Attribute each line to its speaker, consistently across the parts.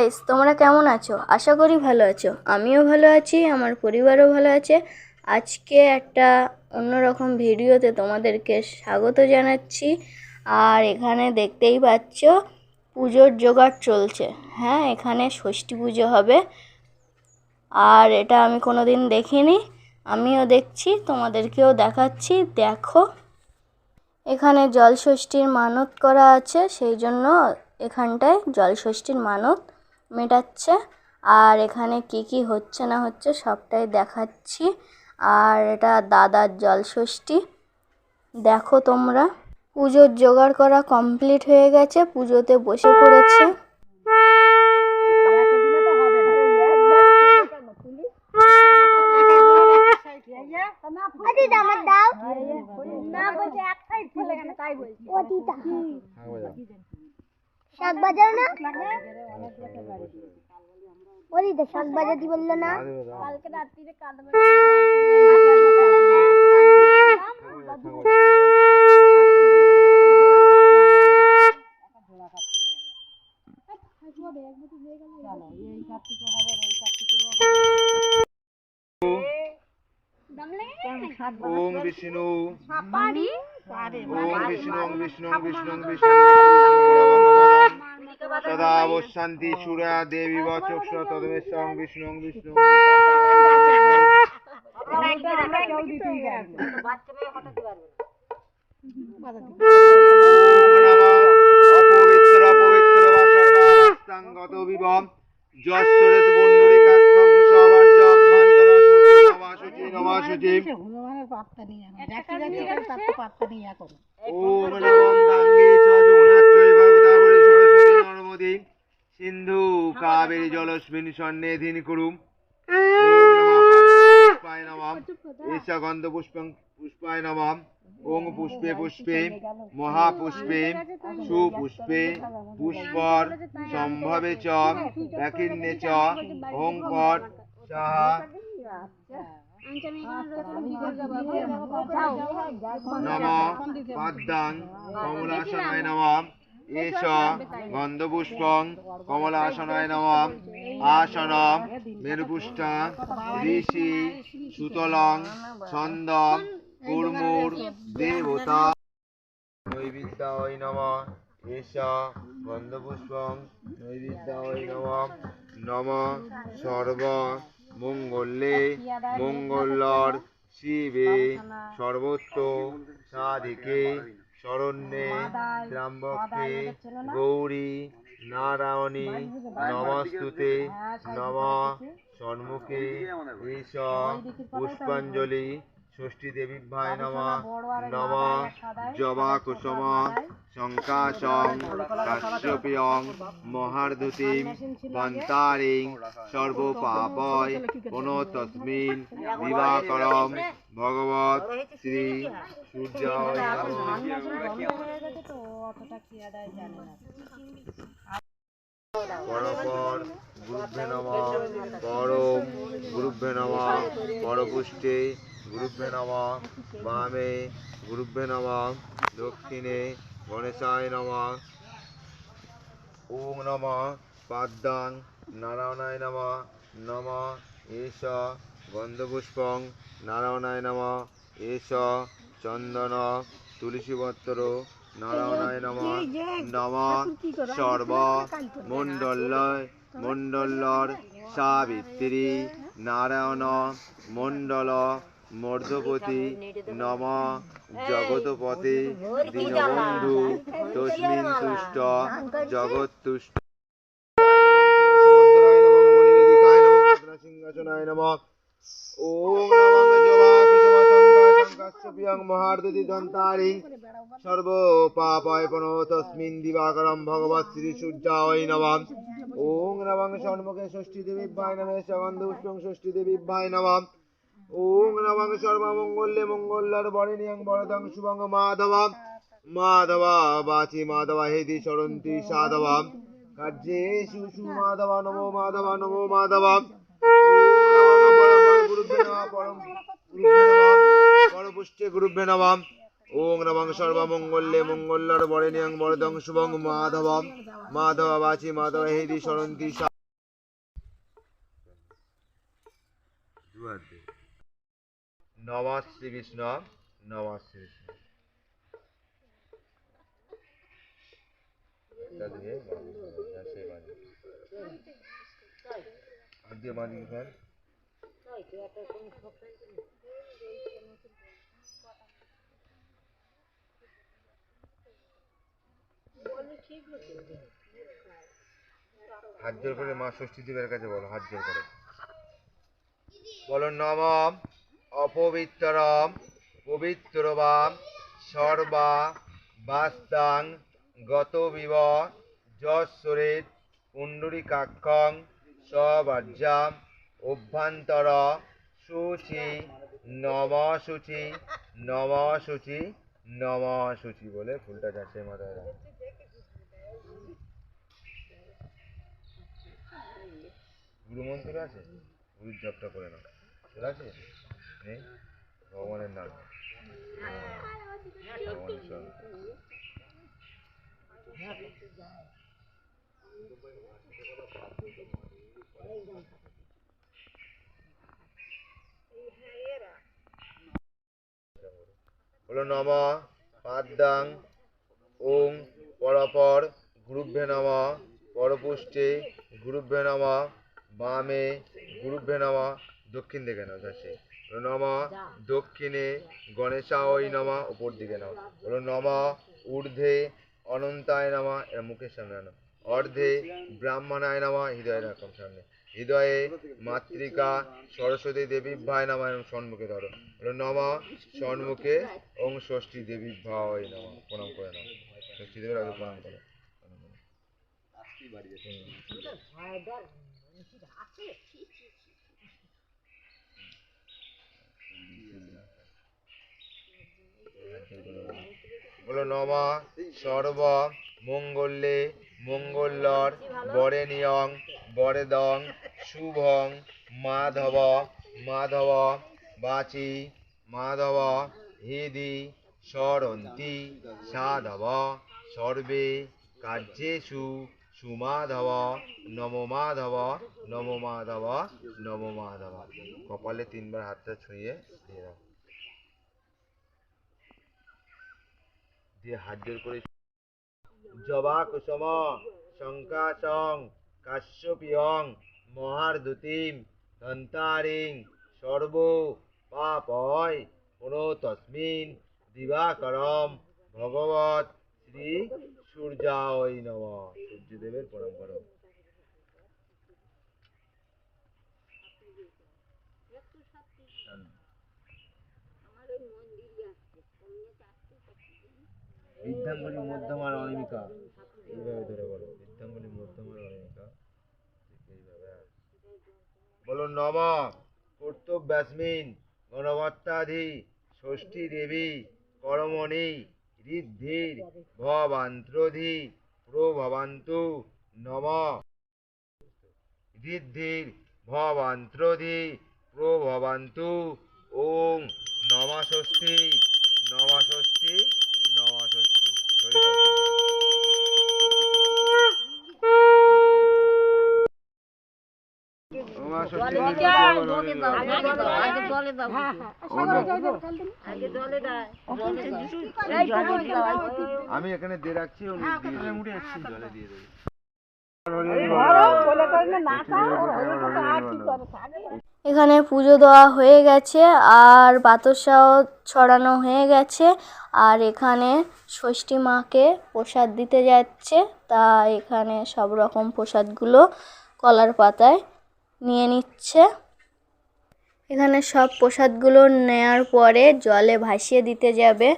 Speaker 1: Guys তোমরা কেমন আছো? আশা করি ভালো আছো। আমিও ভালো আছি, আমার পরিবারও ভালো আছে। আজকে একটা অন্যরকম ভিডিওতে তোমাদেরকে স্বাগত জানাচ্ছি। আর এখানে দেখতেই পাচ্ছ, পুজোর জোগাড় চলছে। হ্যাঁ এখানে ষষ্ঠী পুজো হবে। আর এটা আমি কোনো দিন দেখিনি, আমিও দেখছি, তোমাদেরকেও দেখাচ্ছি। দেখো, এখানে জল ষষ্ঠীর মানত করা আছে, সেই জন্য এখানটায় জল ষষ্ঠীর মানত মেটাচ্ছে আর এখানে কি কি হচ্ছে না হচ্ছে সবটাই দেখাচ্ছি আর এটা দাদার জলষষ্ঠী দেখো তোমরা পুজোর জোগাড় করা কমপ্লিট হয়ে গেছে পুজোতে বসে পড়েছে
Speaker 2: দাও না বলছে এক সাইড গেল তাই বলছি শাক বাজাও না? ও দিদা শাক বাজাতে বলল না? কালকে রাত্রিরে কাঁদবে
Speaker 3: ওম বিষ্ণু ওম বিষ্ণু ওম বিষ্ণু ওম বিষ্ণু ওম বিষ্ণু। সদা অবশান্তি সুরা দেবী বচক তদমেশ্বর ওম বিষ্ণু বিষ্ণু অপবিত্র গোদাবরী সরস্বতী সিন্ধু কাবেরী জলস্মিন সন্নিধিন কুরুম। পুষ্পায় নমঃ এষ গন্ধ পুষ্পং পুষ্পায় নমঃ ওং পুষ্পে পুষ্পে মহাপুষ্পে সুপুষ্পে পুষ্পর সম্ভবে চ ব্যাকিন্নে চ ওং পট সাহা নম। পাদ্যাং কমলাসনায় নম এষ গন্ধপুষ্পং কমলাসনায় নম। আসনম মেরুপুষ্ঠা ঋষি, সুতলং, ছন্দম কুর্মুর দেবতা। নৈবিদ্যায় নম। এষ গন্ধপুষ্পং নৈবিদ্যায় নম। নম। সর্ব মঙ্গলে মঙ্গলর শিবে সর্বত্র সাধিকে শরণ্যে ত্রাম্বকে গৌরী নারায়ণী নমস্তুতে নম সন্মুখে ঈশ পুষ্পাঞ্জলি ষষ্ঠী দেবীভাই নম। নম। জবা কুসুম শঙ্কাশং কাশ্যপিয়ং মহার্ধতিম বন্তারিং সর্বপাপয় পুনঃতস্মিন দিবাকরম ভগবত শ্রী সূর্যায় নমঃ। পরপর গুরুভ্যে নম। পরম গুরুভ্যে নম। পরপুষ্টে গুরুভ্যে নম। বামে গুরুভ্যে নম। দক্ষিণে গণেশায় নম। ওম নম। পাদ্যাং নারায়ণায় নম। নম। এষ গন্ধপুষ্পং নারায়ণায় নম। এষ চন্দন তুলসীপত্র নারায়ণায় নম। নম সর্ব মণ্ডলয় মণ্ডলর সাবিত্রী। নারায়ণ মণ্ডল মর্ধপতি নম জগৎপতি দীনবন্ধু তস্মিন তুষ্ট জগৎতুষ্ট। সিংহাসনায় নম ওম সর্ব পাপায় তস্মিন দিবাকরম শ্রী সূর্যায় ওং ষষ্ঠী দেবী ভাই নমে সগন্ধ পুষ্পং ষষ্ঠী দেবী ভাই নমঃ। ওং নমং সর্বমঙ্গলে মঙ্গলার বরেণিয়ং বরদং শুভং মাধব মাধবা বাচি মাধবা হেদি সরন্তি সাধব কার্যে সুসু মাধবা নমো মাধবা নমো মাধবা পরপুষ্টে গুরুভ্যে নবাম ওং নমং সর্বমঙ্গলে মঙ্গলার বরেণিয়ং বরদং শুভং মাধব মাধবা বাচি মাধবা হেদি সরন্তি সাধবা নম শ্রী বিষ্ণু নম শ্রী বিষ্ণু। হাত জোর করে মা ষষ্ঠী দেবের কাছে বলো, হাত জোর করে। বলো, নম অপবিত্রম পবিত্রবাম, সর্বা, বাস্তাং গত বিব যশ্বরেত পুণ্ডরীকাক্ষং সবাজ্যাম অভ্যন্তর শুচি নম শুচি নম শুচি নম শুচি বলে ফুলটা চাষে মাথায় রাখ। আছে? গুরুর জপটা করে নাও। ঠিক আছে নেই ভগবানের নাম ভগবানের স্মরণ। বলো নম পাদ্যাং ওং পরপর গুরুভ্যে নম পরপুষ্টে গুরুভ্যে নম বামে গুরুভ্যে নম দক্ষিণ দিকে নাও যাচ্ছে নম দক্ষিণে গণেশায় নমা উপর দিকে নাও বলো নমা ঊর্ধ্বে অনন্তায় নম এরা মুখের সামনে আনো। অর্ধে ব্রাহ্মণায় নামা হৃদয় রাখম সামনে। হৃদয়ে মাতৃকা সরস্বতী দেবী ভাই নামা এবং সম্মুখে ধরো। বলো নমা সম্মুখে ওং ষষ্ঠী দেবী ভাই নামা প্রণাম করে নাও। ষষ্ঠী দেবীর আগে প্রণাম করো। বলো নমা সর্ব মঙ্গলে মঙ্গলর বরেণীয়ং, বরেদং, শুভং, মাধব মাধব, বাচি, মাধব, হৃদি সরন্তি সাধব, সর্বে, কার্যেষু, সুমাধব নম মাধব নম মাধব নম মাধব কপালে তিনবার হাতটা ছুঁয়ে দিয়ে দিয়ে হাত জোর করে জবা কুসুম শঙ্কাশং কাশ্যপিয়ং মহারদুতিম ধন্তারিং সর্ব পাপয় পুনঃ তসমিন দিবাকরম ভগবত শ্রী সূর্যায় নম। সূর্যদেবের পরম্পরা বৃদ্ধাঙ্গুলি মধ্যমার অনিমিকা। এইভাবে ধরে বলো। বৃদ্ধাঙ্গুলি মধ্যমার অনিমিকা। এইভাবে। বলো নম কর্তব্যাস্মিন গণবত্তাধি, ষষ্ঠী দেবী, করমণি, ঋদ্ধির, ভবান্ত্রধি, প্রভবান্তু, নম। ঋদ্ধির, ভবান্ত্রধি, প্রভবান্তু, ওং নমা ষষ্ঠী নমা ষষ্ঠী নমা ষষ্ঠী। আমি এখানে দিয়ে রাখছি আসছি জলে দিয়ে দেবে
Speaker 1: এখানে পুজো দেওয়া হয়ে গেছে আর বাতাসাও ছড়ানো হয়ে গেছে আর এখানে ষষ্ঠী মাকে প্রসাদ দিতে যাচ্ছে। তা এখানে সব রকম প্রসাদগুলো কলার পাতায় নিয়ে নিচ্ছে। এখানে সব প্রসাদগুলো নেয়ার পরে জলে ভাসিয়ে দিতে যাবে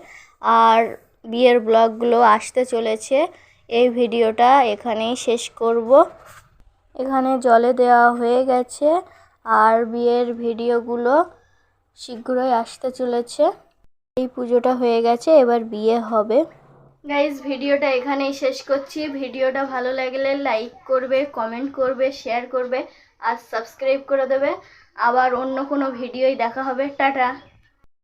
Speaker 1: আর বিয়ের ব্লগগুলো আসতে চলেছে। এই ভিডিওটা এখানেই শেষ করব। এখানে জলে দেওয়া হয়ে গেছে আর বিয়ের ভিডিওগুলো শীঘ্রই আসতে চলেছে। এই পুজোটা হয়ে গেছে, এবার বিয়ে হবে। গাইজ ভিডিওটা এখানেই শেষ করছি। ভিডিওটা ভালো লাগলে লাইক করবে কমেন্ট করবে শেয়ার করবে, আর সাবস্ক্রাইব করে দেবে। আবার অন্য কোনো ভিডিওই দেখা হবে। টাটা!